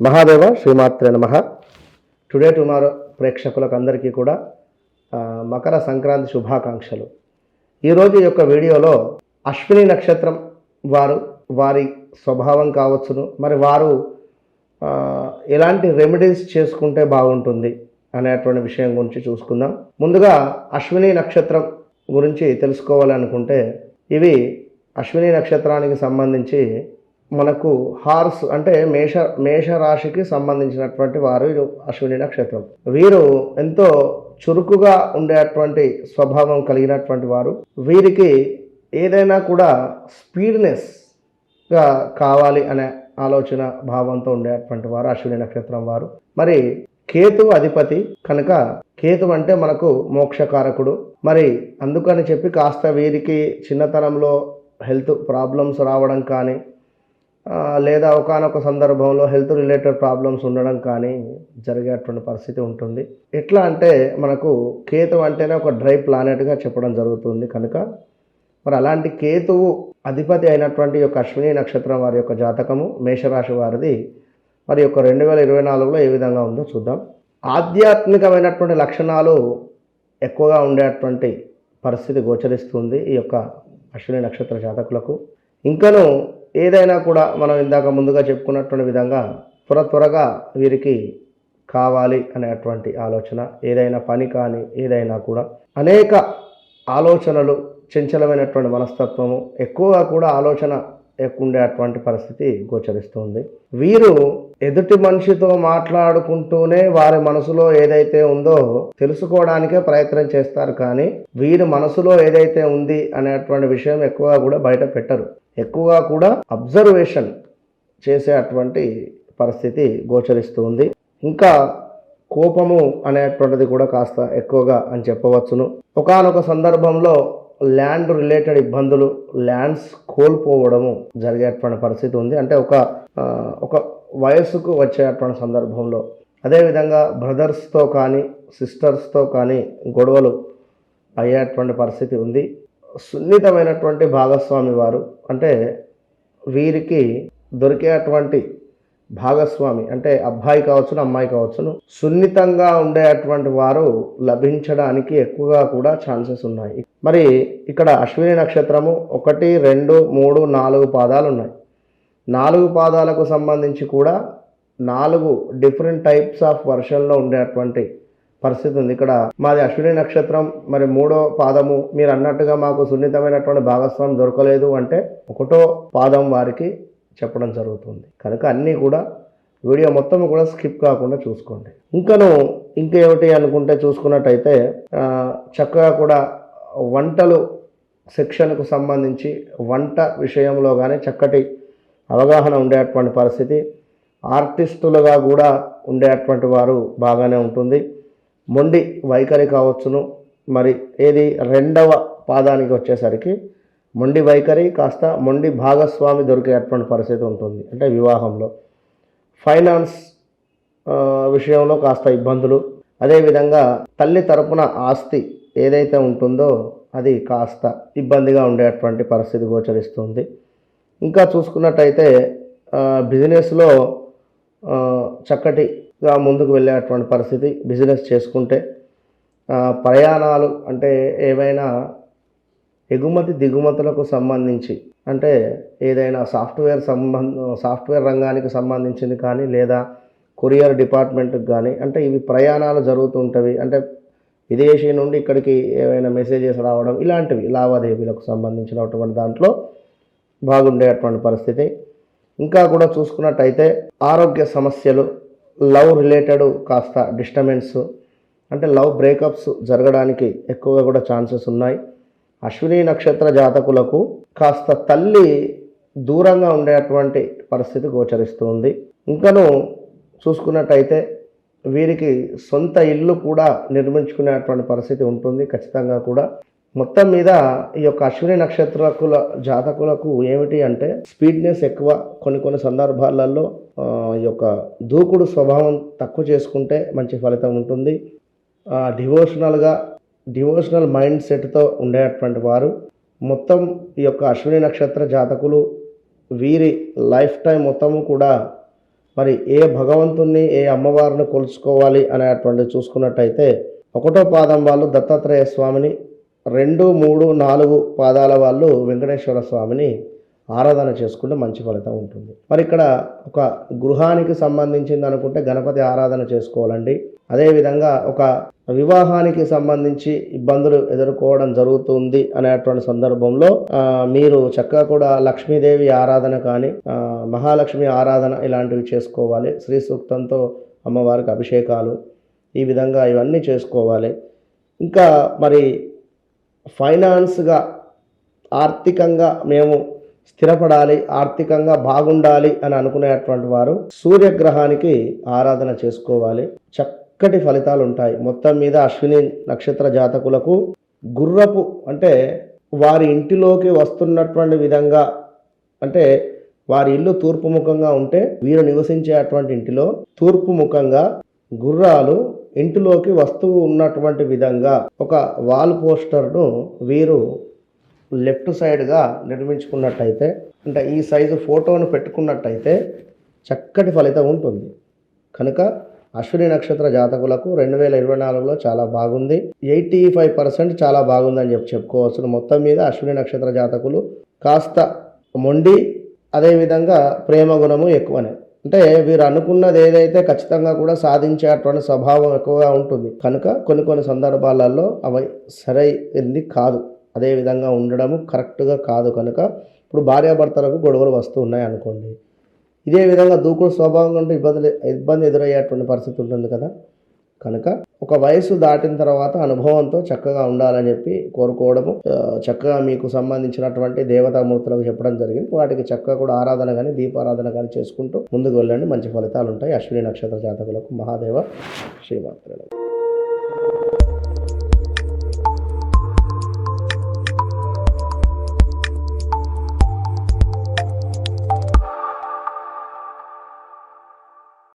మహాదేవ శ్రీమాత్రే నమ. Today tomorrow ప్రేక్షకులకు అందరికీ కూడా మకర సంక్రాంతి శుభాకాంక్షలు. ఈరోజు యొక్క వీడియోలో అశ్విని నక్షత్రం వారు వారి స్వభావం కావచ్చును మరి వారు ఎలాంటి రెమెడీస్ చేసుకుంటే బాగుంటుంది అనేటువంటి విషయం గురించి చూసుకుందాం. ముందుగా అశ్విని నక్షత్రం గురించి తెలుసుకోవాలనుకుంటే ఇవి అశ్విని నక్షత్రానికి సంబంధించి మనకు హార్స్ అంటే మేష మేషరాశికి సంబంధించినటువంటి వారు అశ్విని నక్షత్రం. వీరు ఎంతో చురుకుగా ఉండేటువంటి స్వభావం కలిగినటువంటి వారు. వీరికి ఏదైనా కూడా స్పీడ్నెస్గా కావాలి అనే ఆలోచన భావంతో ఉండేటువంటి వారు అశ్విని నక్షత్రం వారు. మరి కేతు అధిపతి కనుక కేతు అంటే మనకు మోక్షకారకుడు. మరి అందుకని చెప్పి కాస్త వీరికి చిన్నతనంలో హెల్త్ ప్రాబ్లమ్స్ రావడం కానీ లేదా ఒకనొక సందర్భంలో హెల్త్ రిలేటెడ్ ప్రాబ్లమ్స్ ఉండడం కానీ జరిగేటువంటి పరిస్థితి ఉంటుంది. ఎట్లా అంటే మనకు కేతు అంటేనే ఒక డ్రై ప్లానెట్గా చెప్పడం జరుగుతుంది కనుక మరి అలాంటి కేతువు అధిపతి అయినటువంటి యొక్క అశ్విని నక్షత్రం వారి యొక్క జాతకము మేషరాశి వారిది. మరి యొక్క రెండు వేల ఇరవై నాలుగులో ఏ విధంగా ఉందో చూద్దాం. ఆధ్యాత్మికమైనటువంటి లక్షణాలు ఎక్కువగా ఉండేటువంటి పరిస్థితి గోచరిస్తుంది ఈ యొక్క అశ్విని నక్షత్ర జాతకులకు. ఇంకను ఏదైనా కూడా మనం ఇందాక ముందుగా చెప్పుకున్నటువంటి విధంగా త్వర త్వరగా వీరికి కావాలి అనేటువంటి ఆలోచన ఏదైనా పని కానీ ఏదైనా కూడా అనేక ఆలోచనలు చంచలమైనటువంటి మనస్తత్వము ఎక్కువగా కూడా ఆలోచన ఉండేటువంటి పరిస్థితి గోచరిస్తుంది. వీరు ఎదుటి మనిషితో మాట్లాడుకుంటూనే వారి మనసులో ఏదైతే ఉందో తెలుసుకోవడానికే ప్రయత్నం చేస్తారు. కానీ వీరి మనసులో ఏదైతే ఉంది అనేటువంటి విషయం ఎక్కువగా కూడా బయట పెట్టరు. ఎక్కువగా కూడా అబ్జర్వేషన్ చేసే అటువంటి పరిస్థితి గోచరిస్తుంది. ఇంకా కోపము అనేటువంటిది కూడా కాస్త ఎక్కువగా అని చెప్పవచ్చును. ఒకానొక సందర్భంలో ల్యాండ్ రిలేటెడ్ ఇబ్బందులు ల్యాండ్స్ కోల్పోవడము జరిగేటువంటి పరిస్థితి ఉంది. అంటే ఒక ఒక వయస్సుకు వచ్చేటువంటి సందర్భంలో. అదేవిధంగా బ్రదర్స్తో కానీ సిస్టర్స్తో కానీ గొడవలు అయ్యేటువంటి పరిస్థితి ఉంది. సున్నితమైనటువంటి భాగస్వామి వారు అంటే వీరికి దొరికేటువంటి భాగస్వామి అంటే అబ్బాయి కావచ్చును అమ్మాయి కావచ్చును సున్నితంగా ఉండేటువంటి వారు లభించడానికి ఎక్కువగా కూడా ఛాన్సెస్ ఉన్నాయి. మరి ఇక్కడ అశ్విని నక్షత్రము ఒకటి రెండు మూడు నాలుగు పాదాలు ఉన్నాయి. నాలుగు పాదాలకు సంబంధించి కూడా నాలుగు డిఫరెంట్ టైప్స్ ఆఫ్ వర్షన్లో ఉండేటువంటి పరిస్థితి ఉంది. ఇక్కడ మాది అశ్విని నక్షత్రం మరి మూడో పాదము మీరు అన్నట్టుగా మాకు సున్నితమైనటువంటి భాగస్వామి దొరకలేదు అంటే ఒకటో పాదం వారికి చెప్పడం జరుగుతుంది. కనుక అన్నీ కూడా వీడియో మొత్తం కూడా స్కిప్ కాకుండా చూసుకోండి. ఇంకను ఇంకేమిటి అనుకుంటే చూసుకున్నట్టయితే చక్కగా కూడా వంటలు సెక్షన్కు సంబంధించి వంట విషయంలో కానీ చక్కటి అవగాహన ఉండేటువంటి పరిస్థితి. ఆర్టిస్టులుగా కూడా ఉండేటువంటి వారు బాగానే ఉంటుంది. మొండి వైఖరి కావచ్చును. మరి ఏది రెండవ పాదానికి వచ్చేసరికి మొండి వైఖరి కాస్త మొండి భాగస్వామి దొరికేటువంటి పరిస్థితి ఉంటుంది. అంటే వివాహంలో. ఫైనాన్స్ విషయంలో కాస్త ఇబ్బందులు. అదేవిధంగా తల్లి తరపున ఆస్తి ఏదైతే ఉంటుందో అది కాస్త ఇబ్బందిగా ఉండేటువంటి పరిస్థితి గోచరిస్తుంది. ఇంకా చూసుకున్నట్టయితే బిజినెస్లో చక్కటిగా ముందుకు వెళ్ళేటువంటి పరిస్థితి బిజినెస్ చేసుకుంటే ప్రయాణాలు అంటే ఏవైనా ఎగుమతి దిగుమతులకు సంబంధించి అంటే ఏదైనా సాఫ్ట్వేర్ సంబంధ సాఫ్ట్వేర్ రంగానికి సంబంధించింది కానీ లేదా కొరియర్ డిపార్ట్మెంట్కి కానీ అంటే ఇవి ప్రయాణాలు జరుగుతుంటవి. అంటే విదేశీ నుండి ఇక్కడికి ఏవైనా మెసేజెస్ రావడం ఇలాంటివి లావాదేవీలకు సంబంధించినటువంటి దాంట్లో బాగుండేటువంటి పరిస్థితి. ఇంకా కూడా చూసుకున్నట్టయితే ఆరోగ్య సమస్యలు లవ్ రిలేటెడ్ కాస్త డిస్టర్బెన్స్ అంటే లవ్ బ్రేకప్స్ జరగడానికి ఎక్కువగా కూడా ఛాన్సెస్ ఉన్నాయి. అశ్విని నక్షత్ర జాతకులకు కాస్త తల్లి దూరంగా ఉండేటువంటి పరిస్థితి గోచరిస్తుంది. ఇంకను చూసుకున్నట్టయితే వీరికి సొంత ఇల్లు కూడా నిర్మించుకునేటువంటి పరిస్థితి ఉంటుంది ఖచ్చితంగా కూడా. మొత్తం మీద ఈ యొక్క అశ్విని నక్షత్రకుల జాతకులకు ఏమిటి అంటే స్పీడ్నెస్ ఎక్కువ. కొన్ని కొన్ని సందర్భాలలో ఈ యొక్క దూకుడు స్వభావం తక్కువ చేసుకుంటే మంచి ఫలితం ఉంటుంది. డివోషనల్గా డివోషనల్ మైండ్ సెట్తో ఉండేటువంటి వారు. మొత్తం ఈ యొక్క అశ్విని నక్షత్ర జాతకులు వీరి లైఫ్ టైం మొత్తము కూడా మరి ఏ భగవంతుణ్ణి ఏ అమ్మవారిని కొలుచుకోవాలి అనేటువంటి చూసుకున్నట్టయితే ఒకటో పాదం వాళ్ళు దత్తాత్రేయ స్వామిని రెండు మూడు నాలుగు పాదాల వాళ్ళు వెంకటేశ్వర స్వామిని ఆరాధన చేసుకుంటే మంచి ఫలితం ఉంటుంది. మరి ఇక్కడ ఒక గృహానికి సంబంధించింది అనుకుంటే గణపతి ఆరాధన చేసుకోవాలండి. అదేవిధంగా ఒక వివాహానికి సంబంధించి ఇబ్బందులు ఎదుర్కోవడం జరుగుతుంది అనేటువంటి సందర్భంలో మీరు చక్కగా కూడా లక్ష్మీదేవి ఆరాధన కానీ మహాలక్ష్మి ఆరాధన ఇలాంటివి చేసుకోవాలి. శ్రీ సూక్తంతో అమ్మవారికి అభిషేకాలు ఈ విధంగా ఇవన్నీ చేసుకోవాలి. ఇంకా మరి ఫైనాన్స్గా ఆర్థికంగా మేము స్థిరపడాలి ఆర్థికంగా బాగుండాలి అని అనుకునేటువంటి వారు సూర్యగ్రహానికి ఆరాధన చేసుకోవాలి. చక్కటి ఫలితాలు ఉంటాయి మొత్తం మీద అశ్విని నక్షత్ర జాతకులకు గుర్రపు అంటే వారి ఇంటిలోకి వస్తున్నటువంటి విధంగా అంటే వారి ఇల్లు తూర్పు ముఖంగా ఉంటే వీరు నివసించేటువంటి ఇంటిలో తూర్పు ముఖంగా గుర్రాలు ఇంటిలోకి వస్తూ ఉన్నటువంటి విధంగా ఒక వాల్ పోస్టర్ను వీరు లెఫ్ట్ సైడ్గా నిర్మించుకున్నట్టయితే అంటే ఈ సైజు ఫోటోను పెట్టుకున్నట్టయితే చక్కటి ఫలితం ఉంటుంది. కనుక అశ్విని నక్షత్ర జాతకులకు రెండు వేల ఇరవై నాలుగులో చాలా బాగుంది. ఎయిటీ ఫైవ్ పర్సెంట్ చాలా బాగుందని చెప్పి చెప్పుకోవచ్చు. మొత్తం మీద అశ్విని నక్షత్ర జాతకులు కాస్త మొండి అదేవిధంగా ప్రేమ గుణము ఎక్కువనే. అంటే వీరు అనుకున్నది ఏదైతే ఖచ్చితంగా కూడా సాధించేటువంటి స్వభావం ఎక్కువగా ఉంటుంది. కనుక కొన్ని కొన్ని సందర్భాలలో అవి సరైంది కాదు. అదే విధంగా ఉండడము కరెక్ట్గా కాదు కనుక ఇప్పుడు భార్యాభర్తలకు గొడవలు వస్తూ ఉన్నాయి అనుకోండి. ఇదే విధంగా దూకుడు స్వభావం కంటే ఇబ్బంది ఇబ్బంది ఎదురయ్యేటువంటి పరిస్థితి ఉంటుంది కదా. కనుక ఒక వయసు దాటిన తర్వాత అనుభవంతో చక్కగా ఉండాలని చెప్పి కోరుకోవడము చక్కగా మీకు సంబంధించినటువంటి దేవతామూర్తులకు చెప్పడం జరిగింది. వాటికి చక్కగా కూడా ఆరాధన కానీ దీపారాధన కానీ చేసుకుంటూ ముందుకు వెళ్ళండి. మంచి ఫలితాలు ఉంటాయి. అశ్విని నక్షత్ర జాతకులకు మహాదేవ శ్రీమాత్రులకు.